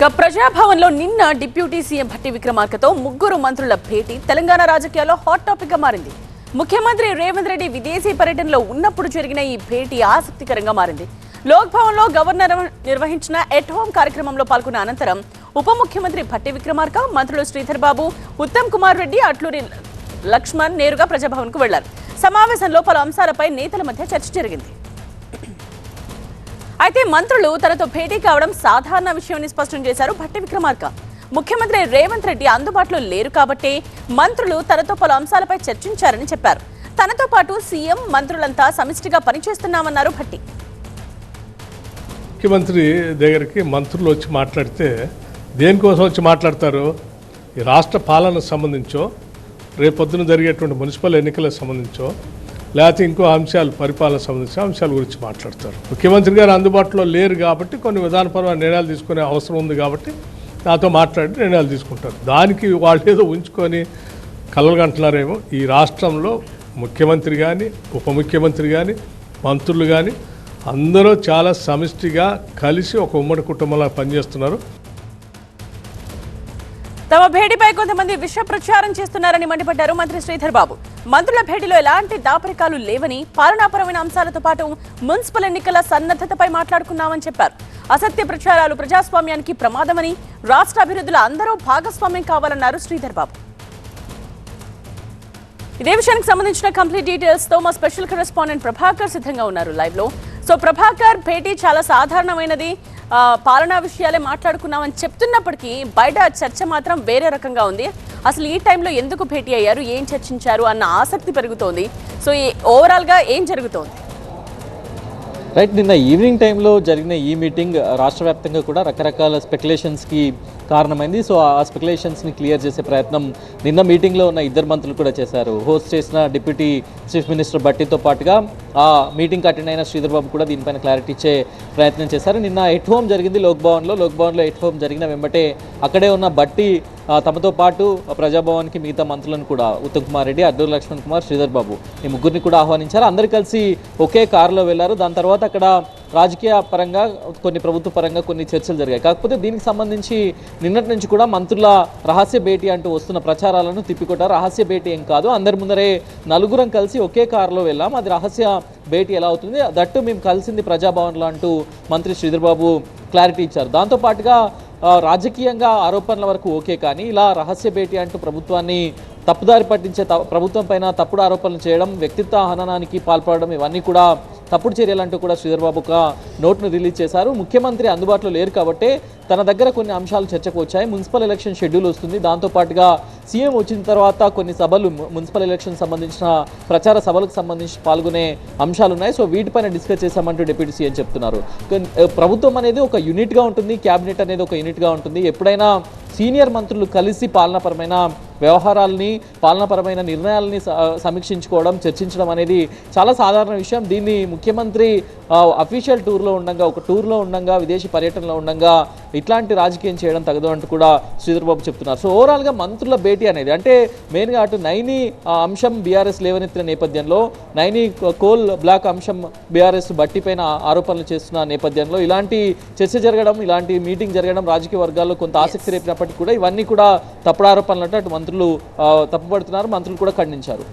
ఇక ప్రజాభవన్లో నిన్న deputy CM Bhatti విక్రమార్కతో ముగ్గురు మంత్రుల భేటీ. తెలంగాణ రాజకీయాల్లో హాట్ టాపిక్గా మారింది. ముఖ్యమంత్రి రేవంత్ రెడ్డి విదేశీ పర్యటనలో ఉన్నప్పుడు జరిగిన ఈ భేటీ ఆసక్తికరంగా మారింది. లోక్ భవన్లో గవర్నర్ నిర్వహించిన ఎట్ హోమ్ కార్యక్రమంలో పాల్గొన్న అనంతరం ఉప ముఖ్యమంత్రి భట్టి విక్రమార్క మంత్రులు శ్రీధర్ బాబు ఉత్తమ్ కుమార్ రెడ్డి అట్లూరి లక్ష్మణ్ నేరుగా ప్రజాభవన్కు వెళ్ళారు. సమావేశంలో పలు అంశాలపై నేతల మధ్య చర్చ జరిగింది. అయితే మంత్రులు తనతో భేటీ కావడం సాధారణ విషయమని స్పష్టం చేశారు భట్టి విక్రమార్క. ముఖ్యమంత్రి రేవంత్ రెడ్డి అందుబాటులో లేరు కాబట్టి మంత్రులు తనతో పలు అంశాలపై చర్చించారని చెప్పారు. తనతో పాటు సీఎం మంత్రులంతా సమిష్టిగా పనిచేస్తున్నామన్నారు భట్టి. ముఖ్యమంత్రి దగ్గరికి మంత్రులు వచ్చి మాట్లాడితే దేనికోసం వచ్చి మాట్లాడతారు? ఈ రాష్ట్ర పాలనకు సంబంధించో రేపొద్దున జరిగేటువంటి మున్సిపల్ ఎన్నికలకు సంబంధించో లేకపోతే ఇంకో అంశాలు పరిపాలన సంబంధించిన అంశాల గురించి మాట్లాడతారు. ముఖ్యమంత్రి గారు అందుబాటులో లేరు కాబట్టి కొన్ని విధానపరమైన నిర్ణయాలు తీసుకునే అవసరం ఉంది కాబట్టి నాతో మాట్లాడి నిర్ణయాలు తీసుకుంటారు. దానికి వాళ్ళు ఏదో ఉంచుకొని కలలుగంటున్నారేమో. ఈ రాష్ట్రంలో ముఖ్యమంత్రి కానీ ఉప ముఖ్యమంత్రి కానీ మంత్రులు కానీ అందరూ చాలా సమిష్టిగా కలిసి ఒక ఉమ్మడి కుటుంబంలో పనిచేస్తున్నారు. తమ భేటీపై కొంతమంది విష ప్రచారం చేస్తున్నారని మండిపడ్డారు మంత్రి శ్రీధర్ బాబు. మంత్రుల భేటీలో ఎలాంటి దాపరికాలు లేవని పాలనాపరమైన అంశాలతో పాటు మున్సిపల్ ఎన్నికల సన్నద్ధతపై మాట్లాడుకున్నామని చెప్పారు. అసత్య ప్రచారాలు ప్రజాస్వామ్యానికి ప్రమాదమని రాష్ట్ర అభివృద్ధిలో అందరూ భాగస్వామ్యం కావాలన్నారు శ్రీధర్ బాబు. ఇదే విషయానికి సంబంధించిన కంప్లీట్ డీటెయిల్స్తో మా స్పెషల్ కరెస్పాండెంట్ ప్రభాకర్ సిద్ధంగా ఉన్నారు లైవ్లో సో ప్రభాకర్ భేటీ చాలా సాధారణమైనది. పాలనా విషయాలే మాట్లాడుకున్నామని చెప్తున్నప్పటికీ బయట చర్చ మాత్రం వేరే రకంగా ఉంది. అసలు ఈ టైంలో ఎందుకు భేటీ అయ్యారు? ఏం చర్చించారు? అన్న ఆసక్తి పెరుగుతోంది. సో ఓవరాల్గా ఏం జరుగుతోంది? రైట్ నిన్న ఈవినింగ్ టైంలో జరిగిన ఈ మీటింగ్ రాష్ట్ర వ్యాప్తంగా కూడా రకరకాల స్పెక్యులేషన్స్కి కారణమైంది. సో ఆ స్పెక్యులేషన్స్ని క్లియర్ చేసే ప్రయత్నం నిన్న మీటింగ్లో ఉన్న ఇద్దరు మంత్రులు కూడా చేశారు. హోస్ట్ చేసిన డిప్యూటీ చీఫ్ మినిస్టర్ బట్టితో పాటుగా ఆ మీటింగ్ అటెండ్ అయిన శ్రీధర్ బాబు కూడా దీనిపైన క్లారిటీ ఇచ్చే ప్రయత్నం చేశారు. నిన్న ఎట్ హోమ్ జరిగింది లోక్ భవన్లో లోక్ భవన్లో ఎట్ హోమ్ జరిగిన వెంబటే అక్కడే ఉన్న బట్టి తమతో పాటు ప్రజాభవన్కి మిగతా మంత్రులను కూడా ఉత్తమ్ కుమార్ రెడ్డి అడ్డూరు లక్ష్మణ్ కుమార్ శ్రీధర్ బాబు ఈ ముగ్గురిని కూడా ఆహ్వానించారు. అందరు కలిసి ఒకే కారులో వెళ్ళారు. దాని తర్వాత అక్కడ రాజకీయ పరంగా కొన్ని ప్రభుత్వ పరంగా కొన్ని చర్చలు జరిగాయి. కాకపోతే దీనికి సంబంధించి నిన్నటి నుంచి కూడా మంత్రుల రహస్య భేటీ అంటూ వస్తున్న ప్రచారాలను తిప్పికొట్టారు రహస్య భేటీ ఏం కాదు. అందరి ముందరే నలుగురం కలిసి ఒకే కారులో వెళ్ళాం. అది రహస్య భేటీ ఎలా అవుతుంది? దట్టు మేము కలిసింది ప్రజాభవన్లో అంటూ మంత్రి శ్రీధర్బాబు క్లారిటీ ఇచ్చారు. దాంతోపాటుగా రాజకీయంగా ఆరోపణల వరకు ఓకే కానీ ఇలా రహస్య భేటీ అంటూ ప్రభుత్వాన్ని తప్పుదారి పట్టించే త- ప్రభుత్వం పైన తప్పుడు ఆరోపణలు చేయడం వ్యక్తిత్వ హననానికి పాల్పడడం ఇవన్నీ కూడా తప్పుడు చర్యలంటూ కూడా శ్రీధర్బాబు ఒక నోట్ను రిలీజ్ చేశారు. ముఖ్యమంత్రి అందుబాటులో లేరు కాబట్టి తన దగ్గర కొన్ని అంశాలు చర్చకు వచ్చాయి. మున్సిపల్ ఎలక్షన్ షెడ్యూల్ వస్తుంది. దాంతోపాటుగా సీఎం వచ్చిన తర్వాత కొన్ని సభలు మున్సిపల్ ఎలక్షన్ సంబంధించిన ప్రచార సభలకు సంబంధించి పాల్గొనే అంశాలు ఉన్నాయి సో వీటిపైన డిస్కస్ చేశామంటూ డిప్యూటీ సీఎం చెప్తున్నారు. ప్రభుత్వం అనేది ఒక యూనిట్గా ఉంటుంది. క్యాబినెట్ అనేది ఒక యూనిట్గా ఉంటుంది. ఎప్పుడైనా సీనియర్ మంత్రులు కలిసి పాలనాపరమైన వ్యవహారాలని పాలనాపరమైన నిర్ణయాలని సమీక్షించుకోవడం చర్చించడం అనేది చాలా సాధారణ విషయం. దీన్ని ముఖ్యమంత్రి అఫీషియల్ టూర్లో ఉండగా ఒక టూర్లో ఉండగా విదేశీ పర్యటనలో ఉండగా ఇట్లాంటి రాజకీయం చేయడం తగదు అంటూ కూడా శ్రీధర్ బాబు చెప్తున్నారు. సో ఓవరాల్గా మంత్రుల భేటీ అనేది అంటే మెయిన్గా అటు నైని అంశం బీఆర్ఎస్ లేవనెత్తిన నేపథ్యంలో నైని కోల్ బ్లాక్ అంశం బీఆర్ఎస్ బట్టిపైన ఆరోపణలు చేస్తున్న నేపథ్యంలో ఇలాంటి చర్చ జరగడం ఇలాంటి మీటింగ్ జరగడం రాజకీయ వర్గాల్లో కొంత ఆసక్తి రేపినప్పటికీ కూడా ఇవన్నీ కూడా తప్పుడు ఆరోపణలు అంటే అటు మంత్రులు ఆ, తప్పుపడుతున్నారు మంత్రులు కూడా ఖండించారు.